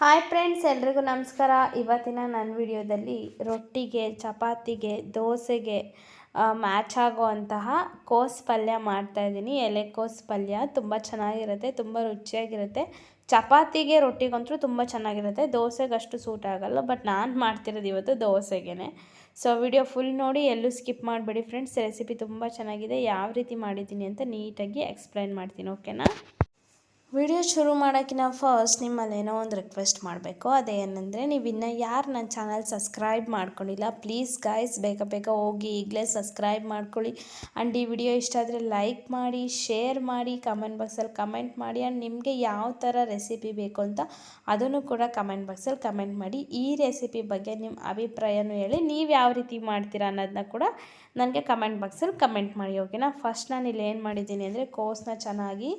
Hi friends ಎಲ್ರಿಗೂ ನಮಸ್ಕಾರ. ಇವತ್ತಿನ ನನ್ನ ವಿಡಿಯೋದಲ್ಲಿ ರೊಟ್ಟಿಗೆ, ಚಪಾತಿಗೆ, ದೋಸೆಗೆ ಮ್ಯಾಚ್ ಆಗುವಂತಹ ಕೋಸ್ ಪಲ್ಯ ಮಾಡ್ತಾಯಿದ್ದೀನಿ ಎಲೆಕೋಸ್ ಪಲ್ಯ ತುಂಬ ಚೆನ್ನಾಗಿರುತ್ತೆ, ತುಂಬ ರುಚಿಯಾಗಿರುತ್ತೆ. ಚಪಾತಿಗೆ ರೊಟ್ಟಿಗಂತೂ ತುಂಬ ಚೆನ್ನಾಗಿರುತ್ತೆ. ದೋಸೆಗಷ್ಟು ಸೂಟ್ ಆಗೋಲ್ಲ ಬಟ್ ನಾನು ಮಾಡ್ತಿರೋದು ಇವತ್ತು ದೋಸೆಗೆ ಸೊ ವಿಡಿಯೋ ಫುಲ್ ನೋಡಿ, ಎಲ್ಲೂ ಸ್ಕಿಪ್ ಮಾಡಬೇಡಿ ಫ್ರೆಂಡ್ಸ್ ರೆಸಿಪಿ ತುಂಬ ಚೆನ್ನಾಗಿದೆ. ಯಾವ ರೀತಿ ಮಾಡಿದ್ದೀನಿ ಅಂತ ನೀಟಾಗಿ ಎಕ್ಸ್ಪ್ಲೈನ್ ಮಾಡ್ತೀನಿ ಓಕೆನಾ ವಿಡಿಯೋ ಶುರು ಮಾಡೋಕ್ಕಿಂತ ಫಸ್ಟ್ ನಿಮ್ಮಲ್ಲೇನೋ ಒಂದು ರಿಕ್ವೆಸ್ಟ್ ಮಾಡಬೇಕು. ಅದೇನಂದರೆ ನೀವು ಇನ್ನೂ ಯಾರು ನನ್ನ ಚಾನಲ್ ಸಬ್ಸ್ಕ್ರೈಬ್ ಮಾಡ್ಕೊಂಡಿಲ್ಲ ಪ್ಲೀಸ್ ಗಾಯ್ಸ್ ಬೇಗ ಬೇಗ ಹೋಗಿ ಈಗಲೇ ಸಬ್ಸ್ಕ್ರೈಬ್ ಮಾಡ್ಕೊಳ್ಳಿ. ಆ್ಯಂಡ್ ಈ ವಿಡಿಯೋ ಇಷ್ಟ ಆದರೆ ಲೈಕ್ ಮಾಡಿ ಶೇರ್ ಮಾಡಿ ಕಮೆಂಟ್ ಬಾಕ್ಸಲ್ಲಿ ಕಮೆಂಟ್ ಮಾಡಿ. ಆ್ಯಂಡ್ ನಿಮಗೆ ಯಾವ ಥರ ರೆಸಿಪಿ ಬೇಕು ಅಂತ ಅದನ್ನು ಕೂಡ ಕಮೆಂಟ್ ಬಾಕ್ಸಲ್ಲಿ ಕಮೆಂಟ್ ಮಾಡಿ. ಈ ರೆಸಿಪಿ ಬಗ್ಗೆ ನಿಮ್ಮ ಅಭಿಪ್ರಾಯನೂ ಹೇಳಿ, ನೀವು ಯಾವ ರೀತಿ ಮಾಡ್ತೀರಾ ಅನ್ನೋದನ್ನ ಕೂಡ ನನಗೆ ಕಮೆಂಟ್ ಬಾಕ್ಸಲ್ಲಿ ಕಮೆಂಟ್ ಮಾಡಿ ಓಕೆನಾ ಫಸ್ಟ್ ನಾನು ಇಲ್ಲಿ ಏನು ಮಾಡಿದ್ದೀನಿ ಅಂದರೆ ಕೋಸನ್ನ ಚೆನ್ನಾಗಿ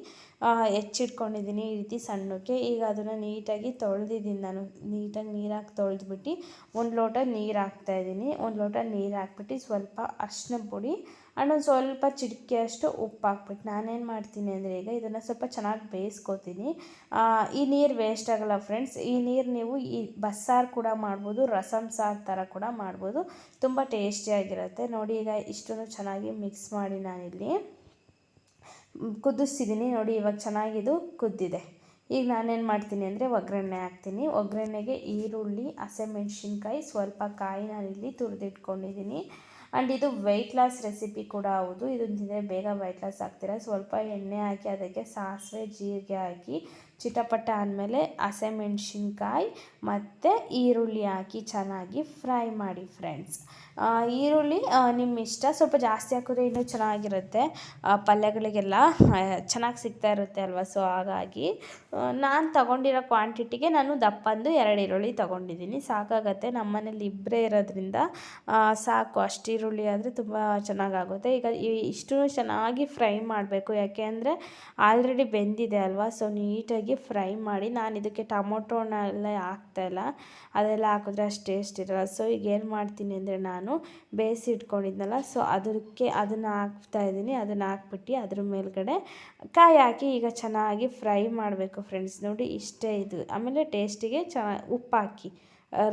ಹೆಚ್ಚಿಟ್ಕೊಂಡಿದ್ದೀನಿ ಈ ರೀತಿ ಸಣ್ಣಕ್ಕೆ. ಈಗ ಅದನ್ನು ನೀಟಾಗಿ ತೊಳೆದಿದ್ದೀನಿ ನಾನು. ನೀಟಾಗಿ ನೀರಾಕಿ ತೊಳೆದ್ಬಿಟ್ಟು ಒಂದು ಲೋಟ ನೀರು ಹಾಕ್ತಾಯಿದ್ದೀನಿ ಒಂದು ಲೋಟ ನೀರು ಹಾಕ್ಬಿಟ್ಟು ಸ್ವಲ್ಪ ಅರಿಶಿನ ಪುಡಿ ಆ್ಯಂಡ್ ಒಂದು ಸ್ವಲ್ಪ ಚಿಟಿಕೆಯಷ್ಟು ಉಪ್ಪು ಹಾಕ್ಬಿಟ್ಟು ನಾನೇನು ಮಾಡ್ತೀನಿ ಅಂದರೆ ಈಗ ಇದನ್ನು ಸ್ವಲ್ಪ ಚೆನ್ನಾಗಿ ಬೇಯಿಸ್ಕೊತೀನಿ. ಈ ನೀರು ವೇಸ್ಟ್ ಆಗೋಲ್ಲ ಫ್ರೆಂಡ್ಸ್ ಈ ನೀರು ನೀವು ಈ ಬಸ್ಸಾರು ಕೂಡ ಮಾಡ್ಬೋದು ರಸಮ್ ಸಾರು ಥರ ಕೂಡ ಮಾಡ್ಬೋದು. ತುಂಬ ಟೇಸ್ಟಿಯಾಗಿರುತ್ತೆ ನೋಡಿ ಈಗ ಇಷ್ಟನ್ನು ಚೆನ್ನಾಗಿ ಮಿಕ್ಸ್ ಮಾಡಿ ನಾನಿಲ್ಲಿ. ಕುದಿಸ್ತಿದ್ದೀನಿ ನೋಡಿ, ಇವಾಗ ಚೆನ್ನಾಗಿದು ಕುದ್ದಿದೆ. ಈಗ ನಾನೇನು ಮಾಡ್ತೀನಿ ಅಂದರೆ ಒಗ್ಗರಣೆ ಹಾಕ್ತೀನಿ. ಒಗ್ಗರಣೆಗೆ ಈರುಳ್ಳಿ, ಹಸಿಮೆಣ್ಸಿನ್ಕಾಯಿ, ಸ್ವಲ್ಪ ಕಾಯಿ ನಾನಿಲ್ಲಿ ತುರಿದಿಟ್ಕೊಂಡಿದ್ದೀನಿ ಆ್ಯಂಡ್ ಇದು ವೆಯ್ಟ್ ಲಾಸ್ ರೆಸಿಪಿ ಕೂಡ ಹೌದು. ಇದನ್ನು ತಿಂದರೆ ಬೇಗ ವೆಯ್ಟ್ ಲಾಸ್ ಆಗ್ತೀರ. ಸ್ವಲ್ಪ ಎಣ್ಣೆ ಹಾಕಿ, ಅದಕ್ಕೆ ಸಾಸಿವೆ, ಜೀರಿಗೆ ಹಾಕಿ ಚಿಟಪಟ ಆದಮೇಲೆ ಹಸೆಮೆಣ್ಸಿನ್ಕಾಯಿ ಮತ್ತು ಈರುಳ್ಳಿ ಹಾಕಿ ಚೆನ್ನಾಗಿ ಫ್ರೈ ಮಾಡಿ ಫ್ರೆಂಡ್ಸ್ ಈರುಳ್ಳಿ ನಿಮ್ಮ ಇಷ್ಟ ಸ್ವಲ್ಪ ಜಾಸ್ತಿ ಹಾಕಿದ್ರೆ ಇನ್ನೂ ಚೆನ್ನಾಗಿರುತ್ತೆ. ಪಲ್ಯಗಳಿಗೆಲ್ಲ ಚೆನ್ನಾಗಿ ಸಿಗ್ತಾ ಇರುತ್ತೆ ಅಲ್ವಾ? ಸೊ ಹಾಗಾಗಿ ನಾನು ತಗೊಂಡಿರೋ ಕ್ವಾಂಟಿಟಿಗೆ ನಾನು ದಪ್ಪಂದು ಎರಡು ಈರುಳ್ಳಿ ತೊಗೊಂಡಿದ್ದೀನಿ. ಸಾಕಾಗತ್ತೆ. ನಮ್ಮ ಮನೇಲಿ ಇಬ್ಬರೇ ಇರೋದ್ರಿಂದ ಸಾಕು. ಅಷ್ಟು ಈರುಳ್ಳಿ ಆದರೆ ತುಂಬ ಚೆನ್ನಾಗಾಗುತ್ತೆ. ಈಗ ಇಷ್ಟು ಚೆನ್ನಾಗಿ ಫ್ರೈ ಮಾಡಬೇಕು. ಯಾಕೆ ಅಂದರೆ ಆಲ್ರೆಡಿ ಬೆಂದಿದೆ ಅಲ್ವಾ? ಸೊ ನೀಟಾಗಿ ಫ್ರೈ ಮಾಡಿ ನಾನು ಇದಕ್ಕೆ ಟೊಮೊಟೊನೆಲ್ಲ ಹಾಕ್ತಾಯಿಲ್ಲ ಅದೆಲ್ಲ ಹಾಕಿದ್ರೆ ಅಷ್ಟು ಟೇಸ್ಟ್ ಇರಲ್ಲ. ಸೊ ಈಗ ಏನು ಮಾಡ್ತೀನಿ ಅಂದರೆ ನಾನು ಬೇಯಿಸಿ ಇಟ್ಕೊಂಡಿದ್ನಲ್ಲ ಸೊ ಅದಕ್ಕೆ ಅದನ್ನು ಹಾಕ್ತಾಯಿದ್ದೀನಿ ಅದನ್ನು ಹಾಕ್ಬಿಟ್ಟು ಅದ್ರ ಮೇಲ್ಗಡೆ ಕಾಯಿ ಹಾಕಿ ಈಗ ಚೆನ್ನಾಗಿ ಫ್ರೈ ಮಾಡಬೇಕು ಫ್ರೆಂಡ್ಸ್ ನೋಡಿ ಇಷ್ಟೇ ಇದು. ಆಮೇಲೆ ಟೇಸ್ಟಿಗೆ ಚೆನ್ನಾಗಿ ಉಪ್ಪು ಹಾಕಿ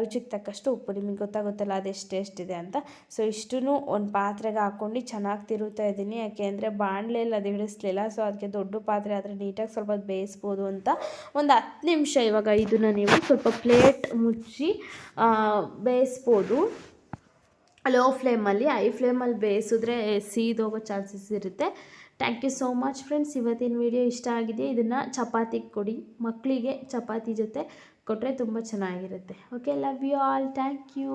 ರುಚಿಗೆ ತಕ್ಕಷ್ಟು ಉಪ್ಪು ನಿಮಗೆ ಗೊತ್ತಾಗುತ್ತಲ್ಲ, ಅದೆಷ್ಟು ಇದೆ ಅಂತ. ಸೊ ಇಷ್ಟೂ ಒಂದು ಪಾತ್ರೆಗೆ ಹಾಕ್ಕೊಂಡು ಚೆನ್ನಾಗಿ ತಿರುಗ್ತಾ ಇದ್ದೀನಿ. ಯಾಕೆ ಅಂದರೆ ಬಾಣಲೆಯಲ್ಲಿ ಅದು ಹಿಡಿಸ್ಲಿಲ್ಲ ಸೊ ಅದಕ್ಕೆ ದೊಡ್ಡ ಪಾತ್ರೆ ಆದರೆ ನೀಟಾಗಿ ಸ್ವಲ್ಪ ಬೇಯಿಸ್ಬೋದು ಅಂತ ಒಂದು ಹತ್ತು ನಿಮಿಷ ಇವಾಗ ಇದನ್ನು ನೀವು ಸ್ವಲ್ಪ ಪ್ಲೇಟ್ ಮುಚ್ಚಿ ಬೇಯಿಸ್ಬೋದು. ಲೋ ಫ್ಲೇಮಲ್ಲಿ ಐ ಫ್ಲೇಮಲ್ಲಿ ಬೇಯಿಸಿದ್ರೆ ಸೀದೋಗೋ ಚಾನ್ಸಸ್ ಇರುತ್ತೆ. Thank you so much friends ಇವತ್ತಿನ ವಿಡಿಯೋ ಇಷ್ಟ ಆಗಿದೆ. ಇದನ್ನು ಚಪಾತಿಗೆ ಕೊಡಿ. ಮಕ್ಕಳಿಗೆ ಚಪಾತಿ ಜೊತೆ ಕೊಟ್ಟರೆ ತುಂಬ ಚೆನ್ನಾಗಿರುತ್ತೆ. Okay love you all thank you